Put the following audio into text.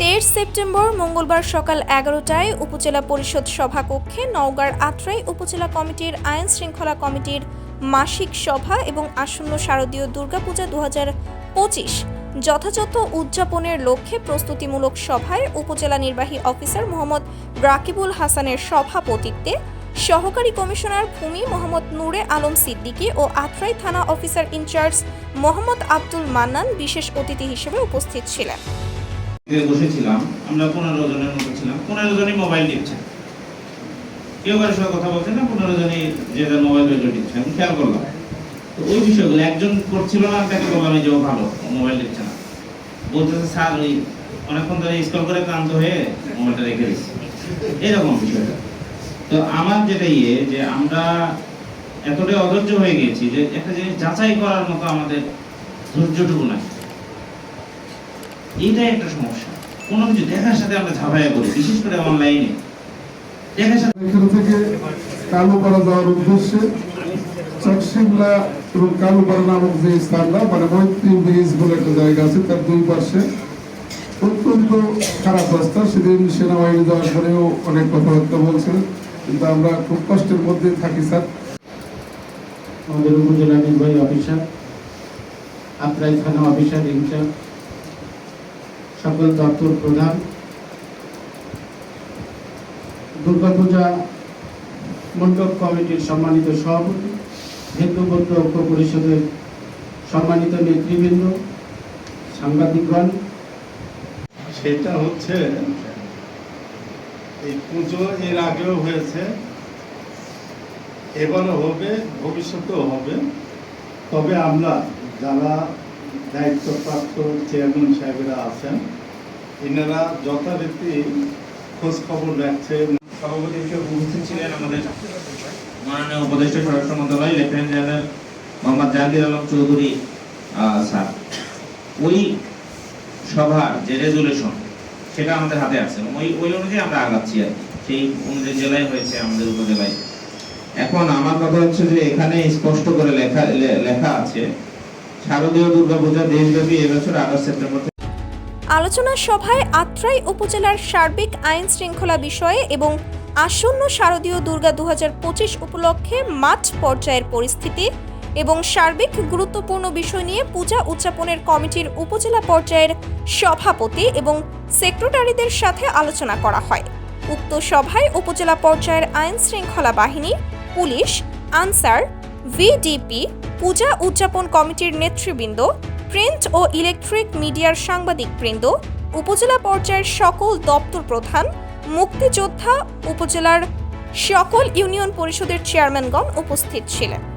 তেইশ সেপ্টেম্বর মঙ্গলবার সকাল এগারোটায় উপজেলা পরিষদ সভাকক্ষে নওগাঁর আত্রাই উপজেলা কমিটির আইন শৃঙ্খলা কমিটির মাসিক সভা এবং আসন্ন শারদীয় দুর্গাপূজা দু পঁচিশ যথাযথ উদযাপনের লক্ষ্যে প্রস্তুতিমূলক সভায় উপজেলা নির্বাহী অফিসার মোহাম্মদ রাকিবুল হাসানের সভাপতিত্বে সহকারী কমিশনার ভূমি মোহাম্মদ নূরে আলম সিদ্দিকী ও আত্রাই থানা officer in charge Mohammad Abdul Mannan বিশেষ অতিথি হিসেবে উপস্থিত ছিলেন। বসেছিলাম, আমরা পনেরো জনের মতো ছিলাম, পনেরো জনই মোবাইল টিপছে কেউ কারোর সঙ্গে কথা বলছে না, পনেরো জনই যে যার মোবাইল টিপছে আমি খেয়াল করলাম। তো ওই বিষয়গুলো একজন করছিল না, তাকে বললাম যে ভালো মোবাইল টিপছে না। বলতেছে, স্যার, ওই অনেকক্ষণ ধরে স্কল করে ক্লান্ত হয়ে মোবাইলটা রেখে দিচ্ছি। এরকম বিষয়টা। তো আমার যেটা ইয়ে যে আমরা এতটাই অধৈর্য হয়ে গেছি যে একটা জিনিস যাচাই করার মতো আমাদের ধৈর্যটুকু নাই। এইটাই একটা সমস্যা। কোনো কিছু দেখার সাথে আমরা ঝামেলা করি বিশেষ করে অনলাইনে দেখার সাথে এখান থেকে কালুপাড়া যাওয়ার উদ্দেশ্যে চকশিমলা এবং কালুপাড়া নামক যে স্থানটা মানে মৈত্রী ব্রিজ বলে একটা জায়গা আছে তার দুই পাশে অত্যন্ত খারাপ রাস্তা। সেদিন সেনাবাহিনী যাওয়ার পরেও অনেক কথাবার্তা বলছিলেন কিন্তু আমরা খুব কষ্টের মধ্যে থাকি স্যার। আমাদের উপজেলা নির্বাহী অফিসার আত্রাই থানা অফিসার ইনচার্জ। সকল দপ্তর প্রধান। দুর্গাপূজা মণ্ডপ কমিটির সম্মানিত সভাপতি, হিন্দুবৌদ্ধ ঐক্য পরিষদের সম্মানিত নেতৃবৃন্দ, সাংবাদিকগণ। সেটা হচ্ছে, এই পুজো এর আগেও হয়েছে, এবারও হবে, ভবিষ্যতেও হবে। তবে আমরা যারা দায়িত্বপ্রাপ্ত চেয়ারম্যান সাহেবেরা আছেন। এনারা যথারীতি খোঁজ খবর রাখছেন সভাপতি হিসেবে উপস্থিত ছিলেন আমাদের মাননীয় উপদেষ্টা স্বরাষ্ট্র মন্ত্রণালয়, lieutenant general Mohammad Jahangir Alam Chowdhury sir. ওই সভার যে রেজুলেশন সেটা আমাদের হাতে আছে। ওই ওই অনুযায়ী আমরা আগাচ্ছি আর কি। সেই অনুযায়ী জেলায় হয়েছে আমাদের উপজেলায়। এখন আমার কথা হচ্ছে যে এখানে স্পষ্ট করে লেখা লেখা আছে শারদীয় দেশব্যাপী এবছর আগস্ট সেপ্টেম্বর আলোচনা সভায় আত্রাই উপজেলার সার্বিক আইন শৃঙ্খলা বিষয়ে এবং আসন্ন শারদীয় দুর্গা দুহাজার পঁচিশ উপলক্ষে মাঠ পর্যায়ের পরিস্থিতি এবং সার্বিক গুরুত্বপূর্ণ বিষয় নিয়ে পূজা উদযাপনের কমিটির উপজেলা পর্যায়ের সভাপতি এবং সেক্রেটারিদের সাথে আলোচনা করা হয়। উক্ত সভায় উপজেলা পর্যায়ের আইন শৃঙ্খলা বাহিনী, পুলিশ, আনসার, ভিডিপি পূজা উদযাপন কমিটির নেতৃবৃন্দ, প্রিন্ট ও ইলেকট্রিক মিডিয়ার সাংবাদিক বৃন্দ উপজেলা পর্যায়ের সকল দপ্তর প্রধান, মুক্তিযোদ্ধা, উপজেলার সকল ইউনিয়ন পরিষদের চেয়ারম্যানগণ উপস্থিত ছিলেন।